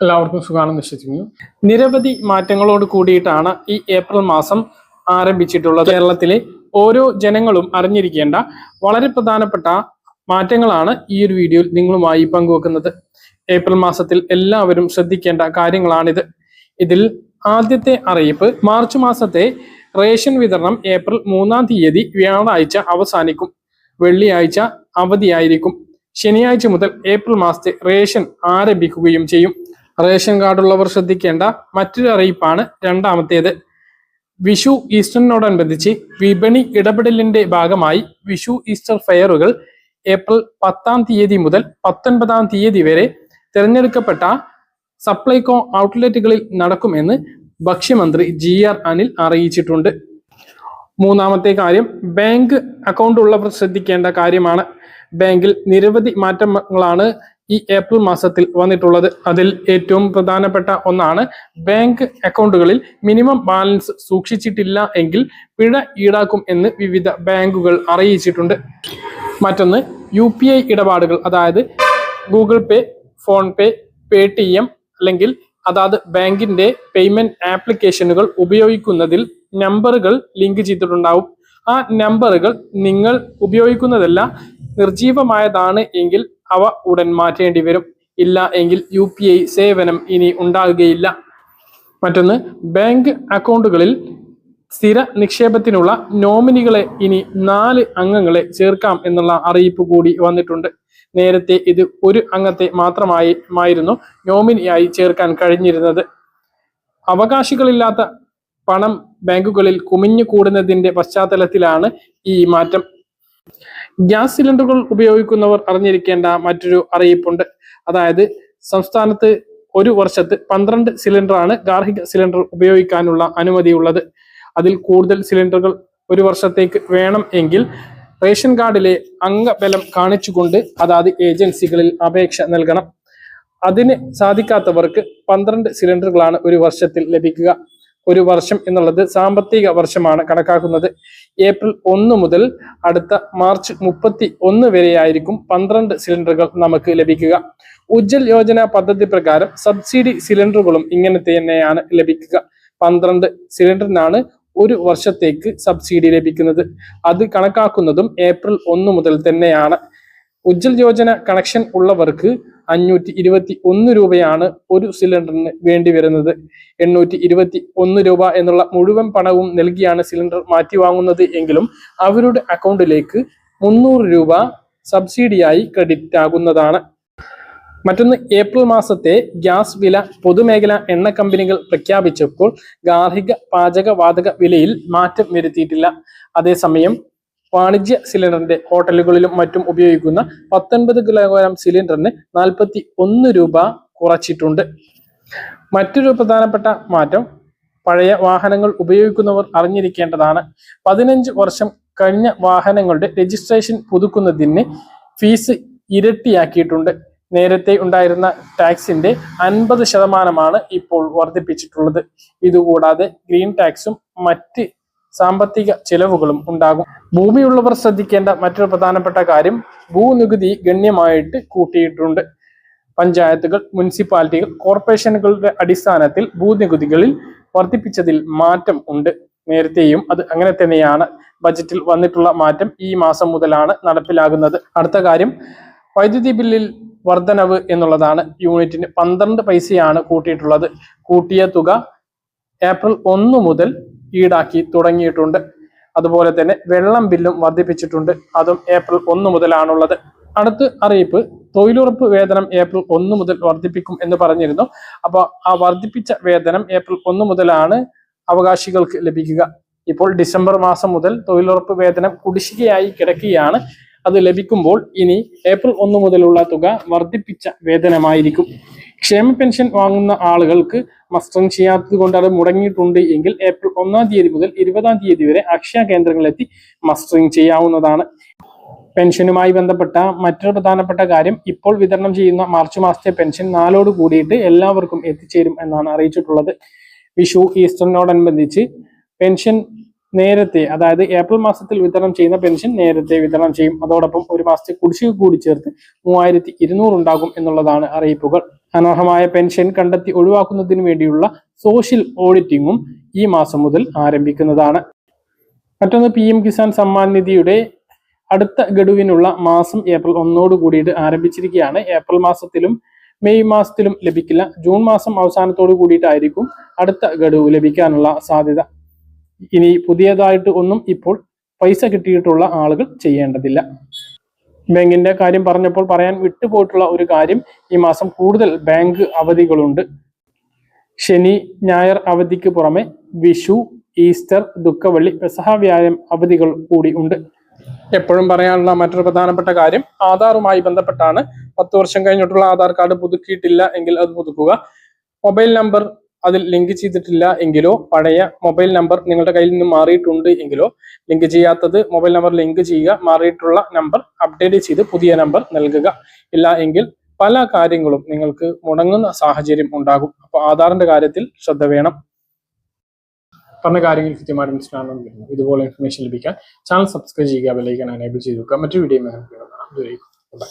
എല്ലാവർക്കും സുഖമാണെന്ന് വിശ്വസിക്കുന്നു. നിരവധി മാറ്റങ്ങളോട് കൂടിയിട്ടാണ് ഈ ഏപ്രിൽ മാസം ആരംഭിച്ചിട്ടുള്ളത്. കേരളത്തിലെ ഓരോ ജനങ്ങളും അറിഞ്ഞിരിക്കേണ്ട വളരെ പ്രധാനപ്പെട്ട മാറ്റങ്ങളാണ് ഈ ഒരു വീഡിയോയിൽ നിങ്ങളുമായി പങ്കുവെക്കുന്നത്. ഏപ്രിൽ മാസത്തിൽ എല്ലാവരും ശ്രദ്ധിക്കേണ്ട കാര്യങ്ങളാണിത്. ഇതിൽ ആദ്യത്തെ അറിയിപ്പ് മാർച്ച് മാസത്തെ റേഷൻ വിതരണം ഏപ്രിൽ മൂന്നാം തീയതി വ്യാഴാഴ്ച അവസാനിക്കും. വെള്ളിയാഴ്ച അവധിയായിരിക്കും. ശനിയാഴ്ച മുതൽ ഏപ്രിൽ മാസത്തെ റേഷൻ ആരംഭിക്കുകയും ചെയ്യും. റേഷൻ കാർഡുള്ളവർ ശ്രദ്ധിക്കേണ്ട മറ്റൊരു അറിയിപ്പാണ് രണ്ടാമത്തേത്. വിഷു ഈസ്റ്ററിനോടനുബന്ധിച്ച് വിപണി ഇടപെടലിന്റെ ഭാഗമായി വിഷു ഈസ്റ്റർ ഫെയറുകൾ ഏപ്രിൽ പത്താം തീയതി മുതൽ പത്തൊൻപതാം തീയതി വരെ തിരഞ്ഞെടുക്കപ്പെട്ട സപ്ലൈകോ ഔട്ട്ലെറ്റുകളിൽ നടക്കുമെന്ന് ഭക്ഷ്യമന്ത്രി ജി ആർ അനിൽ അറിയിച്ചിട്ടുണ്ട്. മൂന്നാമത്തെ കാര്യം ബാങ്ക് അക്കൗണ്ട് ഉള്ളവർ ശ്രദ്ധിക്കേണ്ട കാര്യമാണ്. ബാങ്കിൽ നിരവധി മാറ്റങ്ങളാണ് ഈ ഏപ്രിൽ മാസത്തിൽ വന്നിട്ടുള്ളത്. അതിൽ ഏറ്റവും പ്രധാനപ്പെട്ട ഒന്നാണ് ബാങ്ക് അക്കൗണ്ടുകളിൽ മിനിമം ബാലൻസ് സൂക്ഷിച്ചിട്ടില്ല എങ്കിൽ പിഴ ഈടാക്കും എന്ന് വിവിധ ബാങ്കുകൾ അറിയിച്ചിട്ടുണ്ട്. മറ്റൊന്ന് യു ഇടപാടുകൾ അതായത് ഗൂഗിൾ പേ ഫോൺ പേ പേ അല്ലെങ്കിൽ അതാത് ബാങ്കിന്റെ പേയ്മെന്റ് ആപ്ലിക്കേഷനുകൾ ഉപയോഗിക്കുന്നതിൽ നമ്പറുകൾ ലിങ്ക് ചെയ്തിട്ടുണ്ടാവും. ആ നമ്പറുകൾ നിങ്ങൾ ഉപയോഗിക്കുന്നതല്ല നിർജീവമായതാണ് എങ്കിൽ അവ ഉടൻ മാറ്റേണ്ടി വരും. ഇല്ല എങ്കിൽ യു പി ഐ സേവനം ഇനി ഉണ്ടാകുകയില്ല. മറ്റൊന്ന് ബാങ്ക് അക്കൗണ്ടുകളിൽ സ്ഥിര നിക്ഷേപത്തിനുള്ള നോമിനികളെ ഇനി നാല് അംഗങ്ങളെ ചേർക്കാം എന്നുള്ള അറിയിപ്പ് കൂടി വന്നിട്ടുണ്ട്. നേരത്തെ ഇത് ഒരു അംഗത്തെ മാത്രമായി മായിരുന്നു നോമിനിയായി ചേർക്കാൻ കഴിഞ്ഞിരുന്നത്. അവകാശികളില്ലാത്ത പണം ബാങ്കുകളിൽ കുമിഞ്ഞു കൂടുന്നതിന്റെ പശ്ചാത്തലത്തിലാണ് ഈ മാറ്റം. ഗ്യാസ് സിലിണ്ടറുകൾ ഉപയോഗിക്കുന്നവർ അറിഞ്ഞിരിക്കേണ്ട മറ്റൊരു അറിയിപ്പുണ്ട്. അതായത് സംസ്ഥാനത്ത് ഒരു വർഷത്ത് പന്ത്രണ്ട് സിലിണ്ടറാണ് ഗാർഹിക സിലിണ്ടർ ഉപയോഗിക്കാനുള്ള അനുമതിയുള്ളത്. അതിൽ കൂടുതൽ സിലിണ്ടറുകൾ ഒരു വർഷത്തേക്ക് വേണം എങ്കിൽ റേഷൻ കാർഡിലെ അംഗബലം കാണിച്ചുകൊണ്ട് അതാത് ഏജൻസികളിൽ അപേക്ഷ നൽകണം. അതിന് സാധിക്കാത്തവർക്ക് പന്ത്രണ്ട് സിലിണ്ടറുകളാണ് ഒരു വർഷത്തിൽ ലഭിക്കുക. ഒരു വർഷം എന്നുള്ളത് സാമ്പത്തിക വർഷമാണ് കണക്കാക്കുന്നത്. ഏപ്രിൽ ഒന്ന് മുതൽ അടുത്ത മാർച്ച് മുപ്പത്തി ഒന്ന് വരെയായിരിക്കും പന്ത്രണ്ട് സിലിണ്ടറുകൾ നമുക്ക് ലഭിക്കുക. ഉജ്ജൽ യോജന പദ്ധതി പ്രകാരം സബ്സിഡി സിലിണ്ടറുകളും ഇങ്ങനത്തെ തന്നെയാണ് ലഭിക്കുക. പന്ത്രണ്ട് സിലിണ്ടറിനാണ് ഒരു വർഷത്തേക്ക് സബ്സിഡി ലഭിക്കുന്നത്. അത് കണക്കാക്കുന്നതും ഏപ്രിൽ ഒന്ന് മുതൽ തന്നെയാണ്. ഉജ്ജൽ യോജന കണക്ഷൻ ഉള്ളവർക്ക് അഞ്ഞൂറ്റി ഇരുപത്തി ഒന്ന് രൂപയാണ് ഒരു സിലിണ്ടറിന് വേണ്ടി വരുന്നത്. എണ്ണൂറ്റി ഇരുപത്തി ഒന്ന് രൂപ എന്നുള്ള മുഴുവൻ പണവും നൽകിയാണ് സിലിണ്ടർ മാറ്റി വാങ്ങുന്നത് എങ്കിലും അവരുടെ അക്കൗണ്ടിലേക്ക് മുന്നൂറ് രൂപ സബ്സിഡിയായി ക്രെഡിറ്റ് ആകുന്നതാണ്. മറ്റൊന്ന് ഏപ്രിൽ മാസത്തെ ഗ്യാസ് വില പൊതുമേഖല എണ്ണ കമ്പനികൾ പ്രഖ്യാപിച്ചപ്പോൾ ഗാർഹിക പാചകവാതക വിലയിൽ മാറ്റം വരുത്തിയിട്ടില്ല. അതേസമയം വാണിജ്യ സിലിണ്ടറിന്റെ ഹോട്ടലുകളിലും മറ്റും ഉപയോഗിക്കുന്ന പത്തൊൻപത് കിലോഗ്രാം സിലിണ്ടറിന് നാൽപ്പത്തി ഒന്ന് രൂപ കുറച്ചിട്ടുണ്ട്. മറ്റൊരു പ്രധാനപ്പെട്ട മാറ്റം പഴയ വാഹനങ്ങൾ ഉപയോഗിക്കുന്നവർ അറിഞ്ഞിരിക്കേണ്ടതാണ്. പതിനഞ്ച് വർഷം കഴിഞ്ഞ വാഹനങ്ങളുടെ രജിസ്ട്രേഷൻ പുതുക്കുന്നതിന് ഫീസ് ഇരട്ടിയാക്കിയിട്ടുണ്ട്. നേരത്തെ ഉണ്ടായിരുന്ന ടാക്സിന്റെ അൻപത് ശതമാനമാണ് ഇപ്പോൾ വർദ്ധിപ്പിച്ചിട്ടുള്ളത്. ഇതുകൂടാതെ ഗ്രീൻ ടാക്സും മറ്റ് സാമ്പത്തിക ചിലവുകളും ഉണ്ടാകും. ഭൂമിയുള്ളവർ ശ്രദ്ധിക്കേണ്ട മറ്റൊരു പ്രധാനപ്പെട്ട കാര്യം ഭൂനികുതി ഗണ്യമായിട്ട് കൂട്ടിയിട്ടുണ്ട്. പഞ്ചായത്തുകൾ മുനിസിപ്പാലിറ്റികൾ കോർപ്പറേഷനുകളുടെ അടിസ്ഥാനത്തിൽ ഭൂനികുതികളിൽ വർദ്ധിപ്പിച്ചതിൽ മാറ്റം ഉണ്ട്. നേരത്തെയും അത് അങ്ങനെ തന്നെയാണ്. ബജറ്റിൽ വന്നിട്ടുള്ള മാറ്റം ഈ മാസം മുതലാണ് നടപ്പിലാകുന്നത്. അടുത്ത കാര്യം വൈദ്യുതി ബില്ലിൽ വർധനവ് എന്നുള്ളതാണ്. യൂണിറ്റിന് പന്ത്രണ്ട് പൈസയാണ് കൂട്ടിയിട്ടുള്ളത്. കൂട്ടിയ തുക ഏപ്രിൽ ഒന്ന് മുതൽ ഈടാക്കി തുടങ്ങിയിട്ടുണ്ട്. അതുപോലെ തന്നെ വെള്ളം ബില്ലും വർദ്ധിപ്പിച്ചിട്ടുണ്ട്. അതും ഏപ്രിൽ ഒന്ന് മുതലാണുള്ളത്. അടുത്ത അറിയിപ്പ് തൊഴിലുറപ്പ് വേതനം ഏപ്രിൽ ഒന്ന് മുതൽ വർദ്ധിപ്പിക്കും എന്ന് പറഞ്ഞിരുന്നു. അപ്പോൾ ആ വർദ്ധിപ്പിച്ച വേതനം ഏപ്രിൽ ഒന്ന് മുതലാണ് അവകാശികൾക്ക് ലഭിക്കുക. ഇപ്പോൾ ഡിസംബർ മാസം മുതൽ തൊഴിലുറപ്പ് വേതനം കുടിശ്ശികയായി കിടക്കുകയാണ്. അത് ലഭിക്കുമ്പോൾ ഇനി ഏപ്രിൽ ഒന്ന് മുതലുള്ള തുക വർദ്ധിപ്പിച്ച വേതനമായിരിക്കും. ക്ഷേമ പെൻഷൻ വാങ്ങുന്ന ആളുകൾക്ക് മസ്റ്ററിംഗ് ചെയ്യാത്തത് കൊണ്ട് അത് മുടങ്ങിയിട്ടുണ്ട് എങ്കിൽ ഏപ്രിൽ ഒന്നാം തീയതി മുതൽ ഇരുപതാം തീയതി വരെ അക്ഷയ കേന്ദ്രങ്ങളിലെത്തി മസ്റ്ററിംഗ് ചെയ്യാവുന്നതാണ്. പെൻഷനുമായി ബന്ധപ്പെട്ട മറ്റൊരു പ്രധാനപ്പെട്ട കാര്യം ഇപ്പോൾ വിതരണം ചെയ്യുന്ന മാർച്ച് മാസത്തെ പെൻഷൻ നാലോട് കൂടിയിട്ട് എല്ലാവർക്കും എത്തിച്ചേരും എന്നാണ് അറിയിച്ചിട്ടുള്ളത്. വിഷു ഈസ്റ്ററിനോടനുബന്ധിച്ച് പെൻഷൻ നേരത്തെ അതായത് ഏപ്രിൽ മാസത്തിൽ വിതരണം ചെയ്യുന്ന പെൻഷൻ നേരത്തെ വിതരണം ചെയ്യും. അതോടൊപ്പം ഒരു മാസത്തെ കുടിശ്ശിക കൂടി ചേർത്ത് മൂവായിരത്തി ഇരുന്നൂറ് ഉണ്ടാകും എന്നുള്ളതാണ് അറിയിപ്പുകൾ. അനർഹമായ പെൻഷൻ കണ്ടെത്തി ഒഴിവാക്കുന്നതിന് വേണ്ടിയുള്ള സോഷ്യൽ ഓഡിറ്റിംഗും ഈ മാസം മുതൽ ആരംഭിക്കുന്നതാണ്. മറ്റൊന്ന് പി എം കിസാൻ സമ്മാൻ നിധിയുടെ അടുത്ത ഗഡുവിനുള്ള മാസം ഏപ്രിൽ ഒന്നോട് കൂടിയിട്ട് ആരംഭിച്ചിരിക്കുകയാണ്. ഏപ്രിൽ മാസത്തിലും മെയ് മാസത്തിലും ലഭിക്കില്ല. ജൂൺ മാസം അവസാനത്തോട് കൂടിയിട്ടായിരിക്കും അടുത്ത ഗഡു ലഭിക്കാനുള്ള സാധ്യത. ഇനി പുതിയതായിട്ട് ഒന്നും ഇപ്പോൾ പൈസ കിട്ടിയിട്ടുള്ള ആളുകൾ ചെയ്യേണ്ടതില്ല. ബാങ്കിന്റെ കാര്യം പറഞ്ഞപ്പോൾ പറയാൻ വിട്ടുപോയിട്ടുള്ള ഒരു കാര്യം ഈ മാസം കൂടുതൽ ബാങ്ക് അവധികളുണ്ട്. ശനി ഞായർ അവധിക്ക് പുറമെ വിഷു ഈസ്റ്റർ ദുഃഖവള്ളി പെസഹ അവധികൾ കൂടി ഉണ്ട്. എപ്പോഴും പറയാനുള്ള മറ്റൊരു പ്രധാനപ്പെട്ട കാര്യം ആധാറുമായി ബന്ധപ്പെട്ടാണ്. പത്ത് വർഷം കഴിഞ്ഞിട്ടുള്ള ആധാർ കാർഡ് പുതുക്കിയിട്ടില്ല എങ്കിൽ അത് പുതുക്കുക. മൊബൈൽ നമ്പർ അതിൽ ലിങ്ക് ചെയ്തിട്ടില്ല എങ്കിലോ പഴയ മൊബൈൽ നമ്പർ നിങ്ങളുടെ കയ്യിൽ നിന്ന് മാറിയിട്ടുണ്ട് എങ്കിലോ ലിങ്ക് ചെയ്യാത്തത് മൊബൈൽ നമ്പർ ലിങ്ക് ചെയ്യുക മാറിയിട്ടുള്ള നമ്പർ അപ്ഡേറ്റ് ചെയ്ത് പുതിയ നമ്പർ നൽകുക. ഇല്ല എങ്കിൽ പല കാര്യങ്ങളും നിങ്ങൾക്ക് മുടങ്ങുന്ന സാഹചര്യം ഉണ്ടാകും. അപ്പോൾ ആധാറിന്റെ കാര്യത്തിൽ ശ്രദ്ധ വേണം. പറഞ്ഞ കാര്യങ്ങൾ കൃത്യമായിട്ട് മനസ്സിലാണെന്ന് വരുന്നു ഇതുപോലെ ഇൻഫർമേഷൻ ലഭിക്കാൻ ചാനൽ സബ്സ്ക്രൈബ് ചെയ്യുക ബെല്ലൈക്കൻ എനേബിൾ ചെയ്ത് വെക്കുക. മറ്റൊരു വീഡിയോ ബൈ